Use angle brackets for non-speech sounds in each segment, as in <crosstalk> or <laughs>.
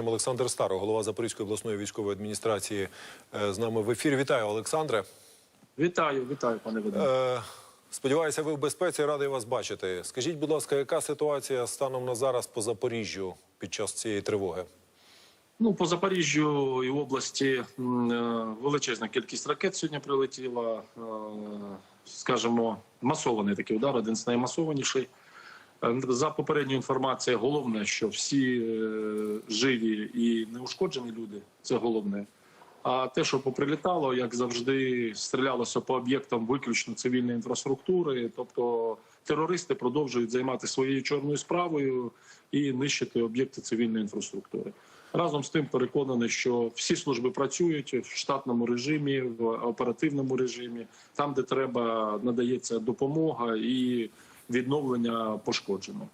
Олександр Старо, голова Запорізької обласної військової адміністрації, е, з нами в ефірі. Вітаю, Олександре. Вітаю, вітаю, пане. Е, Сподіваюся, ви в безпеці. Радий вас бачити. Скажіть, будь ласка, яка ситуація станом на зараз по Запоріжжю під час цієї тривоги? Ну, по Запоріжжю і області е, величезна кількість ракет сьогодні прилетіла. Е, Скажімо, масований такий удар, один з наймасованіший. Е, За попередньою інформацією, головне, що всі е, живі і неушкоджені люди це головне. А те, що поприлітало, як завжди, стрілялося по об'єктам виключно цивільної інфраструктури. Тобто терористи продовжують займатися своєю чорною справою і нищити об'єкти цивільної інфраструктури. Разом з тим переконаний, що всі служби працюють в штатному режимі, в оперативному режимі, там, де треба, надається допомога і відновлення пошкодженого.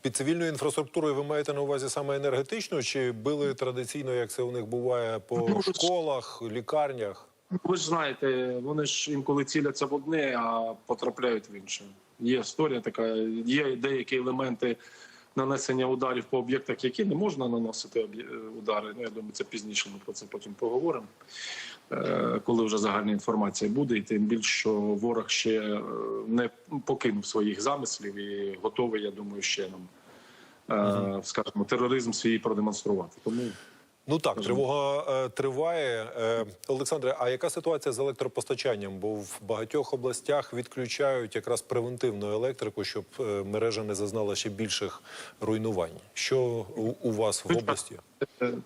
Під цивільною інфраструктурою ви маєте на увазі саме енергетичну, чи били традиційно, як це у них буває по Ну, школах, лікарнях? Ви ж знаєте, вони ж інколи ціляться в одне, а потрапляють в інше. Є історія така, є деякі елементи нанесення ударів по об'єктах, які не можна наносити об'є- удари. Ну, я думаю, це пізніше ми про це потім поговоримо. Е, Коли вже загальна інформація буде, і тим більше, що ворог ще е, не покинув своїх замислів і готовий, я думаю, ще нам, е, скажімо, тероризм свій продемонструвати. Тому Ну так, тривога е, триває. Е, Олександре, а яка ситуація з електропостачанням? Бо в багатьох областях відключають якраз превентивну електрику, щоб е, мережа не зазнала ще більших руйнувань. Що у, у вас в області?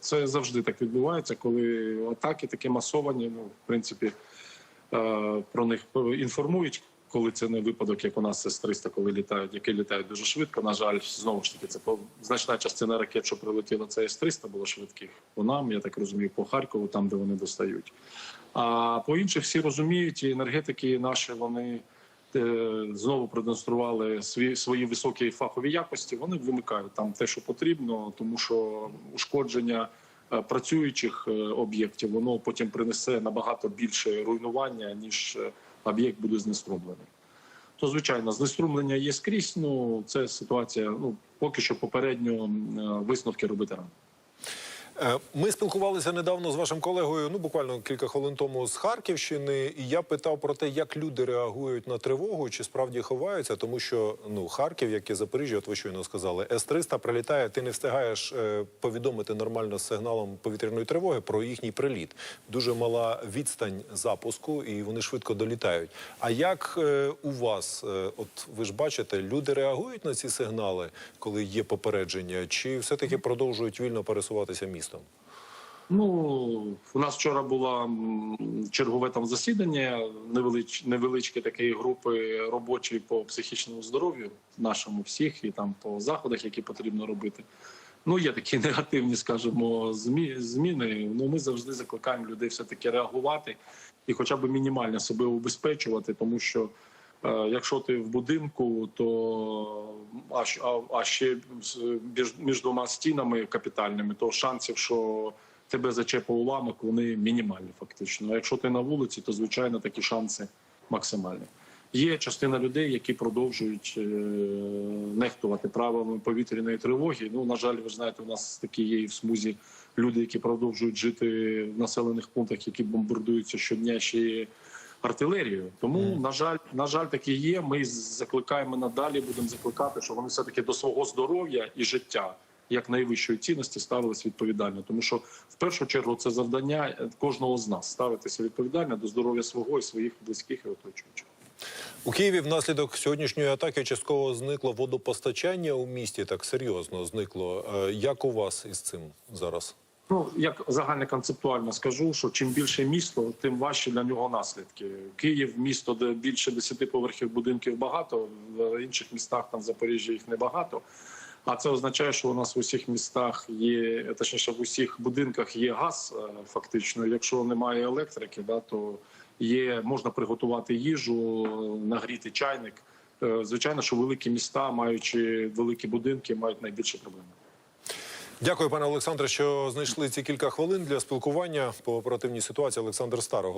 Це завжди так відбувається, коли атаки такі масовані. Ну, в принципі, е, про них інформують, коли це не випадок, як у нас С-300, коли літають, які літають дуже швидко. На жаль, знову ж таки, це значна частина ракет, що прилетіла, це С-300 було швидких. По нам, я так розумію, по Харкову, там, де вони достають. А по інших всі розуміють, і енергетики наші вони. е, Знову продемонстрували свої свої високі фахові якості. Вони вимикають там те, що потрібно, тому що ушкодження е, працюючих е, об'єктів воно потім принесе набагато більше руйнування ніж об'єкт буде знеструмлений. То звичайно, знеструмлення є скрізь. Ну це ситуація. Ну поки що попередньо е, висновки робити рано. Е, Ми спілкувалися недавно з вашим колегою, ну буквально кілька хвилин тому з Харківщини, і я питав про те, як люди реагують на тривогу, чи справді ховаються, тому що ну Харків, як і Запоріжжя, от ви щойно сказали, С-300 прилітає, ти не встигаєш е, повідомити нормально з сигналом повітряної тривоги про їхній приліт. Дуже мала відстань запуску, і вони швидко долітають. А як е, у вас, от ви ж бачите, люди реагують на ці сигнали, коли є попередження, чи все-таки продовжують вільно пересуватися містом? Ну у нас вчора було чергове там засідання, невелич, невеличкі такі групи робочі по психічному здоров'ю нашому всіх, і там по заходах, які потрібно робити. Ну є такі <laughs> негативні, скажімо, змі, зміни. Ну ми завжди закликаємо людей все таки реагувати і, хоча б мінімально себе убезпечувати, тому що. Е, Якщо ти в будинку, то а, а, ще між, між двома стінами капітальними, то шансів, що тебе зачепа уламок, вони мінімальні, фактично. А якщо ти на вулиці, то звичайно такі шанси максимальні. Є частина людей, які продовжують е, нехтувати правилами повітряної тривоги. Ну на жаль, ви знаєте, у нас такі є і в смузі люди, які продовжують жити в населених пунктах, які бомбардуються щодня ще артилерією. Тому на жаль, на жаль, такі є. Ми закликаємо надалі. Будемо закликати, щоб вони все таки до свого здоров'я і життя. Як найвищої цінності ставились відповідально, тому що в першу чергу це завдання кожного з нас ставитися відповідально до здоров'я свого і своїх близьких і оточуючих. У Києві внаслідок сьогоднішньої атаки частково зникло водопостачання у місті. Так серйозно зникло. Е, Як у вас із цим зараз? Ну як загально концептуально скажу, що чим більше місто, тим важче для нього наслідки. Київ місто, де більше 10 поверхів будинків багато, в інших містах там в Запоріжжі їх небагато. А це означає, що у нас в усіх містах є, точніше, в усіх будинках є газ. е, Фактично, якщо немає електрики, да то є можна приготувати їжу, нагріти чайник. Е, Звичайно, що великі міста, маючи великі будинки, мають найбільше проблеми. Дякую, пане Олександре, що знайшли ці кілька хвилин для спілкування по оперативній ситуації. Олександр Старого.